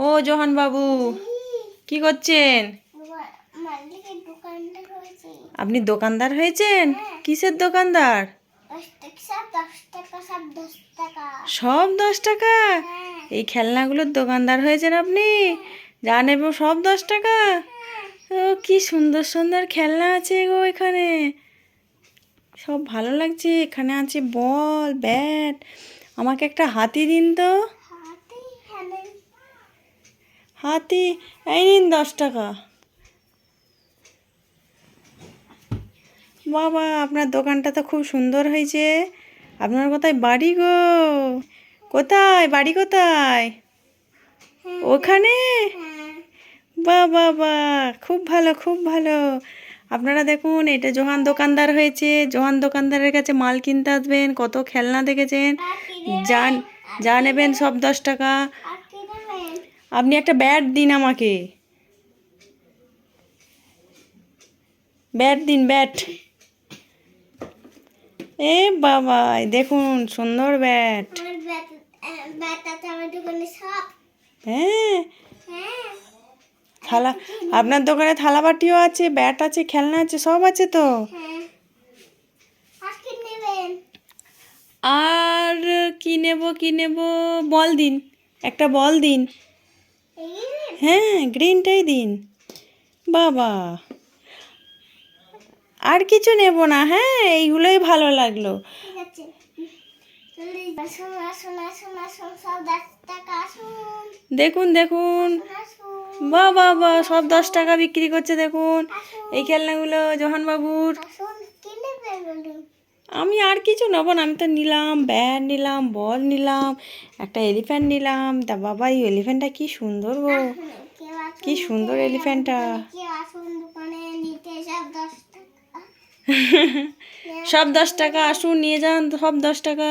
ও Johann বাবু কি করছেন? আপনি দোকানদার হয়েছেন? কিসের দোকানদার? সব দশ টাকা। হ্যাঁ। এই খেলনাগুলোর দোকানদার হয়েছেন আপনি? যা নেব সব দশ টাকা? ও কি সুন্দর সুন্দর খেলনা আছে গো এখানে। সব ভালো লাগছে। এখানে আছে বল ব্যাট। আমাকে একটা হাতি দিন তো। হাতি এই নিন দশ টাকা। বাবা আপনার দোকানটা তো খুব সুন্দর হয়েছে। আপনার কোথায় বাড়ি গো? কোথায়? বাড়ি কোথায়? ওখানে? বা বা বা খুব ভালো খুব ভালো। আপনারা দেখুন এটা জোহান দোকানদার হয়েছে। জোহান দোকানদারের কাছে মাল কিনতে আসবেন কত খেলনা দেখেছেন। কি যা নেবেন সব দশ টাকা। আপনি একটা ব্যাট দিন আমাকে। ব্যাট দিন ব্যাট। এ বাবা দেখুন সুন্দর ব্যাট। হ্যাঁ। হ্যাঁ। থালা আপনার দোকানে থালা বাটিও আছে ব্যাট আছে খেলনা আছে সব আছে তো? হ্যাঁ। আর কি নেব কি নেব? বল দিন একটা বল দিন? হ্যাঁ গ্রিনটাই দিন। বাবা। আর কিছু নেব না হ্যাঁ এইগুলোই ভালো লাগল। দেখুন দেখুন। বা বা সব দশ টাকা বিক্রি করছে দেখুন। এই খেলনাগুলো জোহান আমি আর কিছু নেব না। আমি তো নিলাম ব্যাট নিলাম বল নিলাম একটা এলিফ্যান্ট নিলাম। তা বাবা এই এলিফ্যান্টটা কী সুন্দর গো। কী সুন্দর এলিফ্যান্টটা সব দশ টাকা আসুন নিয়ে যান সব দশ টাকা।